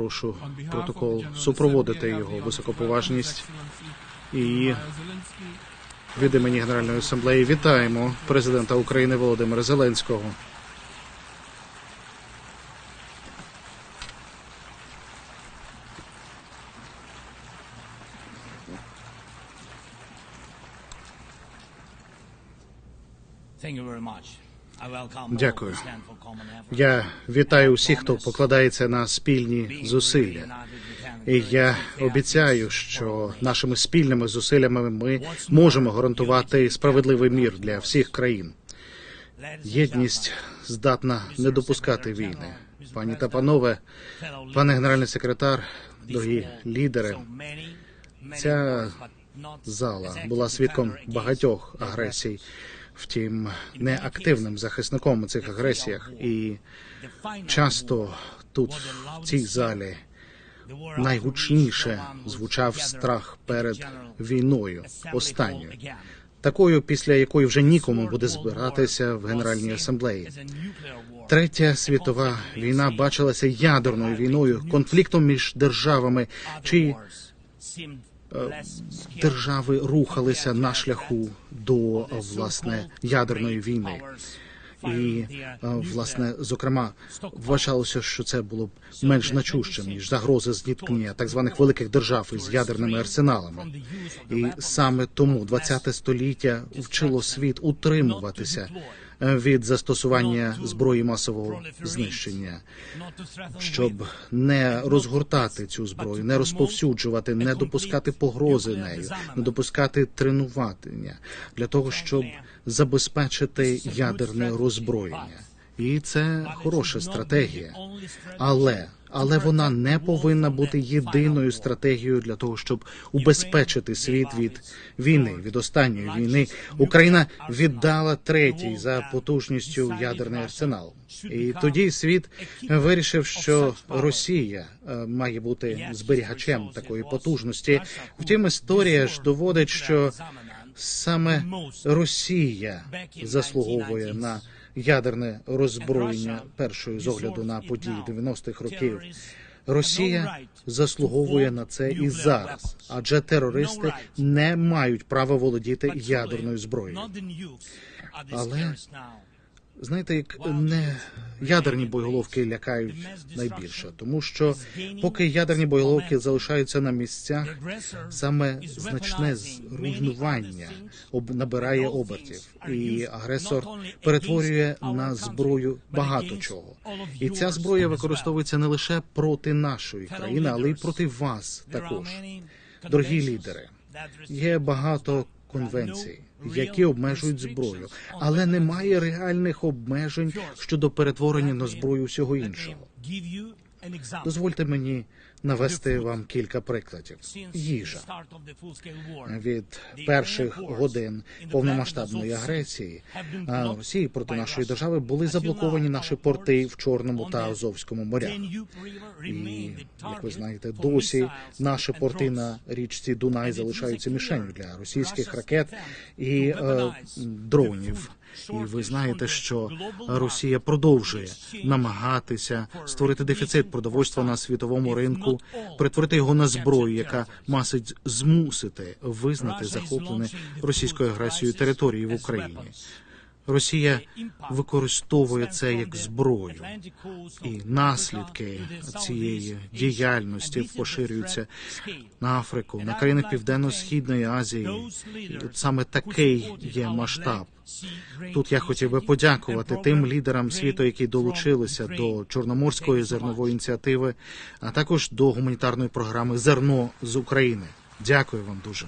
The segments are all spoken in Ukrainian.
Прошу протокол супроводити його високоповажність і від імені Генеральної асамблеї вітаємо президента України Володимира Зеленського. Дякую. Я вітаю усіх, хто покладається на спільні зусилля. І я обіцяю, що нашими спільними зусиллями ми можемо гарантувати справедливий мір для всіх країн. Єдність здатна не допускати війни. Пані та панове, пане генеральний секретар, дорогі лідери, ця зала була свідком багатьох агресій, втім не активним захисником у цих агресіях. І часто тут, в цій залі, найгучніше звучав страх перед війною останньою, такою, після якої вже нікому буде збиратися в Генеральній асамблеї. Третя світова війна бачилася ядерною війною, конфліктом між державами, чи е, держави рухалися на шляху до власне ядерної війни. І е, власне, зокрема, вважалося, що це було б менш значущим ніж загрози зіткнення так званих великих держав із ядерними арсеналами. І саме тому 20 століття вчило світ утримуватися від застосування зброї масового знищення, щоб не розгортати цю зброю, не розповсюджувати, не допускати погрози нею, не допускати тренування для того, щоб забезпечити ядерне роззброєння. І це хороша стратегія, але але вона не повинна бути єдиною стратегією для того, щоб убезпечити світ від війни, від останньої війни. Україна віддала третій за потужністю ядерний арсенал. І тоді світ вирішив, що Росія е, має бути зберігачем такої потужності. Втім, історія ж доводить, що саме Росія заслуговує на ядерне роззброєння першою з огляду на події 90-х років. Росія заслуговує на це і зараз, адже терористи не мають права володіти ядерною зброєю. Але знаєте, як не ядерні боєголовки лякають найбільше, тому що поки ядерні боєголовки залишаються на місцях, саме значне зруйнування набирає обертів, і агресор перетворює на зброю багато чого. І ця зброя використовується не лише проти нашої країни, але й проти вас також, дорогі лідери. Є багато конвенцій, які обмежують зброю, але немає реальних обмежень щодо перетворення на зброю всього іншого. Дозвольте мені навести вам кілька прикладів. Їжа від перших годин повномасштабної агресії Росії проти нашої держави були заблоковані наші порти в Чорному та Азовському морях. І, як ви знаєте, досі наші порти на річці Дунай залишаються мішенью для російських ракет і е, дронів. І ви знаєте, що Росія продовжує намагатися створити дефіцит продовольства на світовому ринку, перетворити його на зброю, яка масить змусити визнати захоплене російською агресією території в Україні. Росія використовує це як зброю, і наслідки цієї діяльності поширюються на Африку, на країни Південно-східної Азії. І саме такий є масштаб. Тут я хотів би подякувати тим лідерам світу, які долучилися до чорноморської зернової ініціативи, а також до гуманітарної програми Зерно з України. Дякую вам дуже.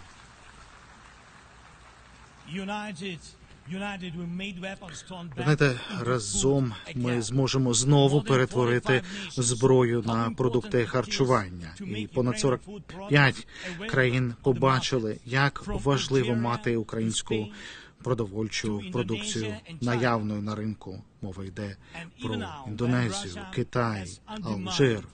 Знаєте, разом ми зможемо знову перетворити зброю на продукти харчування, і понад 45 країн побачили, як важливо мати українську продовольчу продукцію наявною на ринку. Мова йде про Індонезію, Китай, Алжир.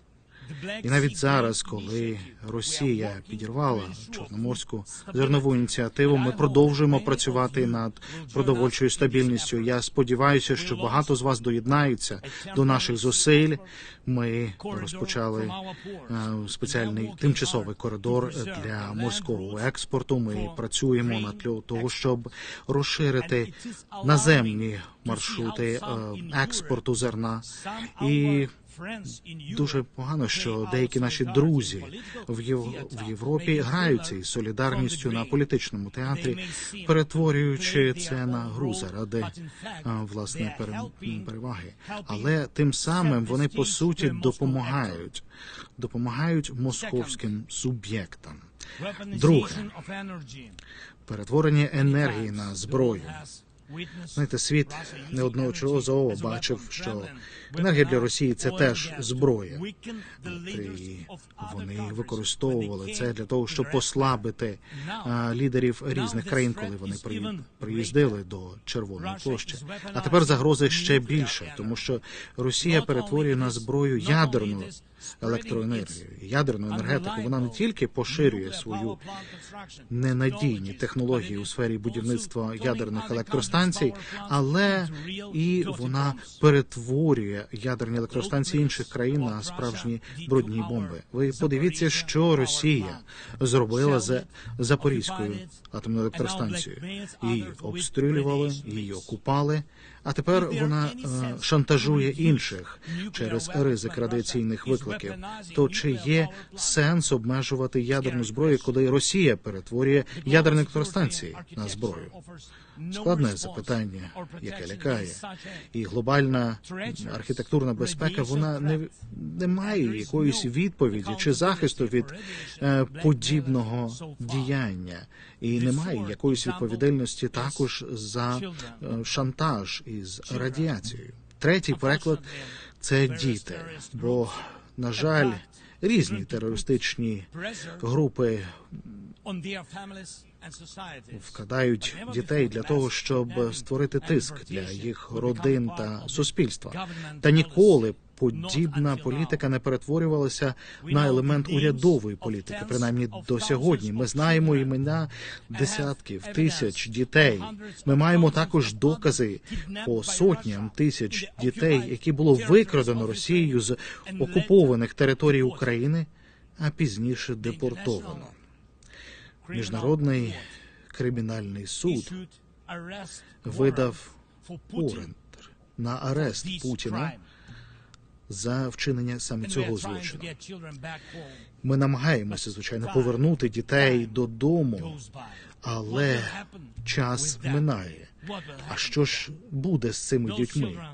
І навіть зараз, коли Росія підірвала Чорноморську зернову ініціативу, ми продовжуємо працювати над продовольчою стабільністю. Я сподіваюся, що багато з вас доєднаються до наших зусиль. Ми розпочали е, спеціальний тимчасовий коридор для морського експорту. Ми працюємо над того, щоб розширити наземні маршрути е, експорту зерна і Дуже погано, що деякі наші друзі в Єв- в Європі граються із солідарністю на політичному театрі, перетворюючи це на гру заради власне переваги. Але тим самим вони по суті допомагають, допомагають московським суб'єктам. Друге, Перетворення енергії на зброю. Знаєте, світ неодноразово бачив, що енергія для Росії це теж зброя. І вони використовували це для того, щоб послабити лідерів різних країн, коли вони приїздили до Червоної площі. А тепер загрози ще більше, тому що Росія перетворює на зброю ядерну електроенергію, ядерну енергетику. Вона не тільки поширює свою ненадійні технології у сфері будівництва ядерних електростанцій, але і вона перетворює ядерні електростанції інших країн на справжні брудні бомби. Ви подивіться, що Росія зробила з Запорізькою атомною електростанцією. Її обстрілювали, її окупали. А тепер вона е, шантажує інших через ризик радіаційних викликів. То чи є сенс обмежувати ядерну зброю, коли Росія перетворює ядерні електростанції на зброю? Складне запитання, яке лякає, і глобальна архітектурна безпека вона не, не має якоїсь відповіді чи захисту від е, подібного діяння, і немає якоїсь відповідальності також за е, шантаж із радіацією. Третій переклад це діти, бо на жаль, різні терористичні групи вкладають дітей для того, щоб створити тиск для їх родин та суспільства. Та ніколи подібна політика не перетворювалася на елемент урядової політики. Принаймні до сьогодні. Ми знаємо імена десятків тисяч дітей. Ми маємо також докази по сотням тисяч дітей, які було викрадено Росією з окупованих територій України, а пізніше депортовано. Міжнародний кримінальний суд видав ордер на арест Путіна за вчинення саме цього злочину. Ми намагаємося, звичайно, повернути дітей додому, але час минає. А що ж буде з цими дітьми?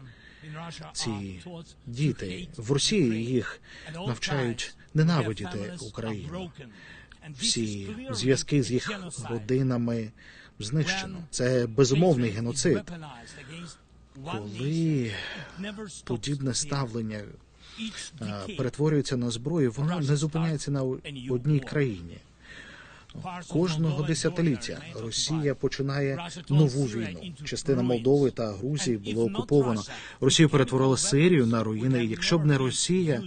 Ці діти в Росії їх навчають ненавидіти Україну. Всі зв'язки з їх родинами знищено. Це безумовний геноцид. Коли подібне ставлення перетворюється на зброю, воно не зупиняється на одній країні. Кожного десятиліття Росія починає нову війну. Частина Молдови та Грузії було окуповано. Росію перетворила Сирію на руїни. Якщо б не Росія,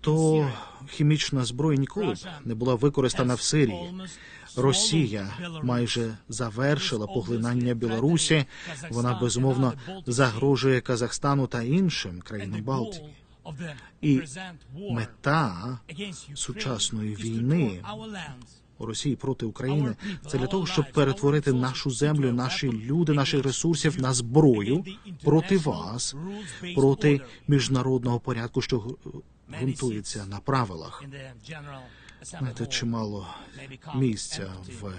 то хімічна зброя ніколи б не була використана в Сирії. Росія майже завершила поглинання Білорусі. Вона безумовно загрожує Казахстану та іншим країнам Балтії. І мета сучасної війни Росії проти України це для того, щоб перетворити нашу землю, наші люди, наших ресурсів на зброю проти вас, проти міжнародного порядку, що ґрунтується на правилах. Знаєте, чимало місця в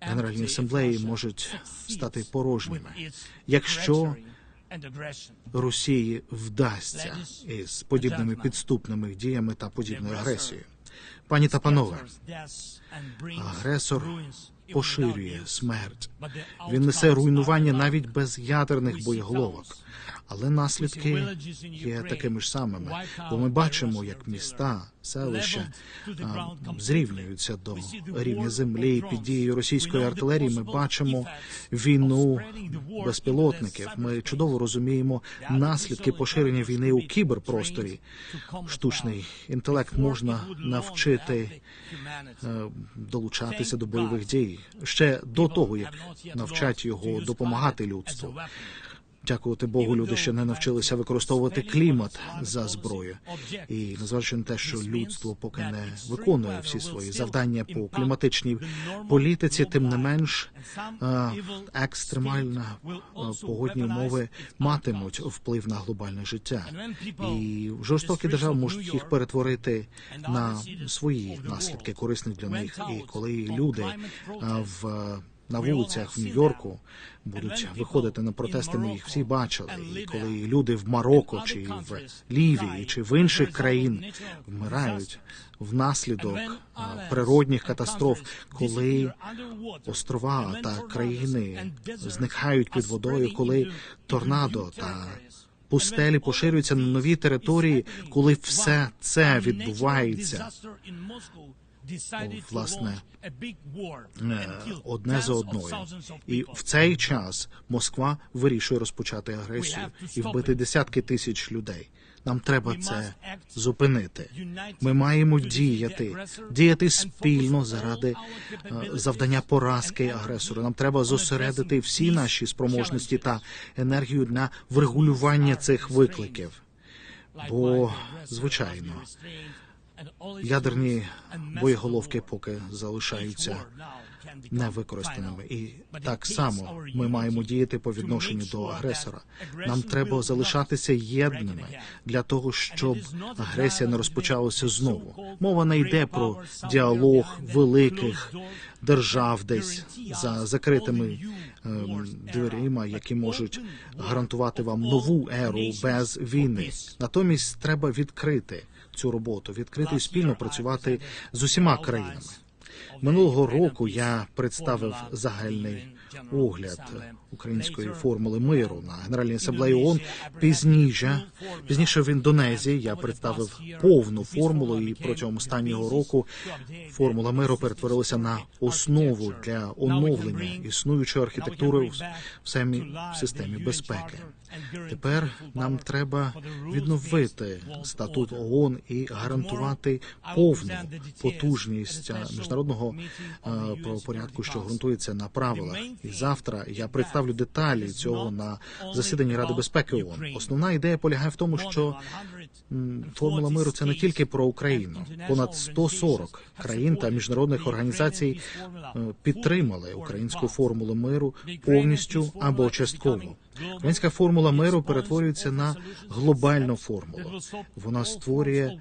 Генеральній асамблеї можуть стати порожніми, якщо Росії вдасться із подібними підступними діями та подібною агресією. Пані та панове, агресор поширює смерть. Він несе руйнування навіть без ядерних боєголовок. Але наслідки є такими ж самими, бо ми бачимо, як міста, селища зрівнюються до рівня землі під дією російської артилерії. Ми бачимо війну безпілотників. Ми чудово розуміємо наслідки поширення війни у кіберпросторі. Штучний інтелект можна навчити е, долучатися до бойових дій ще до того, як навчать його допомагати людству. Дякувати Богу, люди ще не навчилися використовувати клімат за зброю. І незважаючи на те, що людство поки не виконує всі свої завдання по кліматичній політиці, тим не менш е, екстремальна е, погодні умови матимуть вплив на глобальне життя. І жорстокі держави можуть їх перетворити на свої наслідки, корисні для них. І коли люди е, в на вулицях в Нью-Йорку будуть виходити на протести. Ми їх всі бачили. І коли люди в Марокко чи в Лівії чи в інших країн вмирають внаслідок природних катастроф, коли острова та країни зникають під водою, коли торнадо та пустелі поширюються на нові території, коли все це відбувається. Власне, е, одне за одною. І в цей час Москва вирішує розпочати агресію і вбити десятки тисяч людей. Нам треба це зупинити. Ми маємо діяти, діяти спільно заради е, завдання поразки агресора. Нам треба зосередити всі наші спроможності та енергію для врегулювання цих викликів. Бо, звичайно, ядерні боєголовки поки залишаються невикористаними, і так само ми маємо діяти по відношенню до агресора. Нам треба залишатися єдними для того, щоб агресія не розпочалася знову. Мова не йде про діалог великих держав десь за закритими ем, дверима, які можуть гарантувати вам нову еру без війни. Натомість треба відкрити цю роботу, відкрити і спільно працювати з усіма країнами. Минулого року я представив загальний огляд української формули миру на Генеральній асамблеї ООН. Пізніше, пізніше в Індонезії я представив повну формулу, і протягом останнього року формула миру перетворилася на основу для оновлення існуючої архітектури в самій системі безпеки. Тепер нам треба відновити статут ООН і гарантувати повну потужність міжнародного правопорядку, що ґрунтується на правилах. І завтра я представлю деталі цього на засіданні Ради безпеки ООН. Основна ідея полягає в тому, що формула миру це не тільки про Україну. Понад 140 країн та міжнародних організацій підтримали українську формулу миру повністю або частково. Українська формула миру перетворюється на глобальну формулу. Вона створює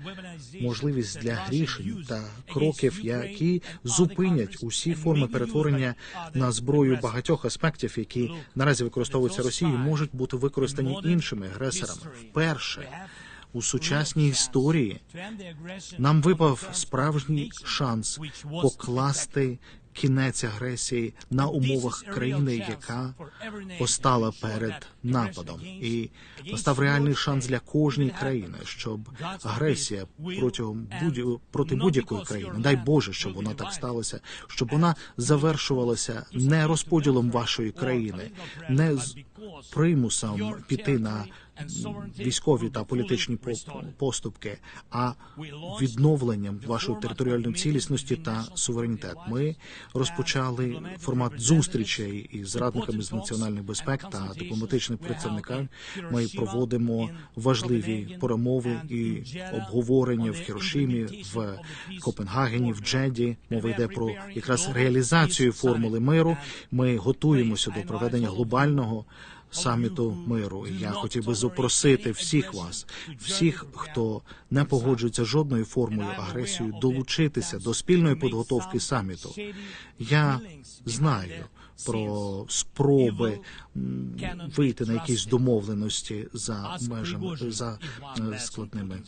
можливість для рішень та кроків, які зупинять усі форми перетворення на зброю багатьох аспектів, які наразі використовуються Росією, можуть бути використані іншими агресорами. Вперше у сучасній історії нам випав справжній шанс покласти кінець агресії на умовах країни, яка постала перед нападом, і настав реальний шанс для кожної країни, щоб агресія протягом будь проти будь-якої країни, дай Боже, щоб вона так сталося, щоб вона завершувалася не розподілом вашої країни, не з примусом піти на військові та політичні поступки, а відновленням вашої територіальної цілісності та суверенітет. Ми розпочали формат зустрічей із радниками з національної безпеки та дипломатичних представників. Ми проводимо важливі перемови і обговорення в Хірошимі, в Копенгагені, в Джеді. Мова йде про якраз реалізацію формули миру. Ми готуємося до проведення глобального саміту миру. І Я хотів би запросити всіх вас, всіх, хто не погоджується жодною формою агресії, долучитися до спільної підготовки саміту. Я знаю. Про спроби вийти на якісь домовленості за межами за складними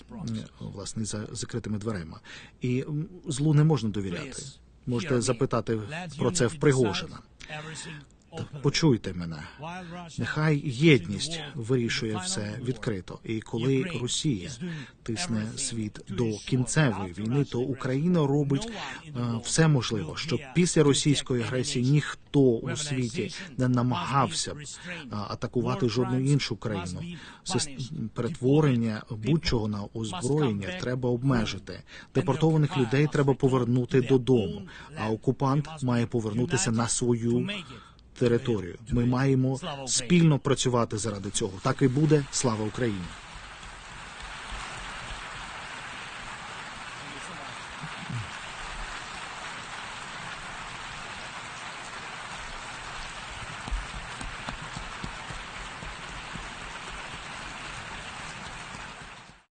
власне за закритими дверима, і злу не можна довіряти. Можете запитати про це в Пригожина. Почуйте мене. Нехай єдність вирішує все відкрито. І коли Росія тисне світ до кінцевої війни, то Україна робить е, все можливе, щоб після російської агресії ніхто у світі не намагався б атакувати жодну іншу країну. Перетворення будь-чого на озброєння треба обмежити. Депортованих людей треба повернути додому. А окупант має повернутися на свою територію. Ми маємо спільно працювати заради цього. Так і буде. Слава Україні!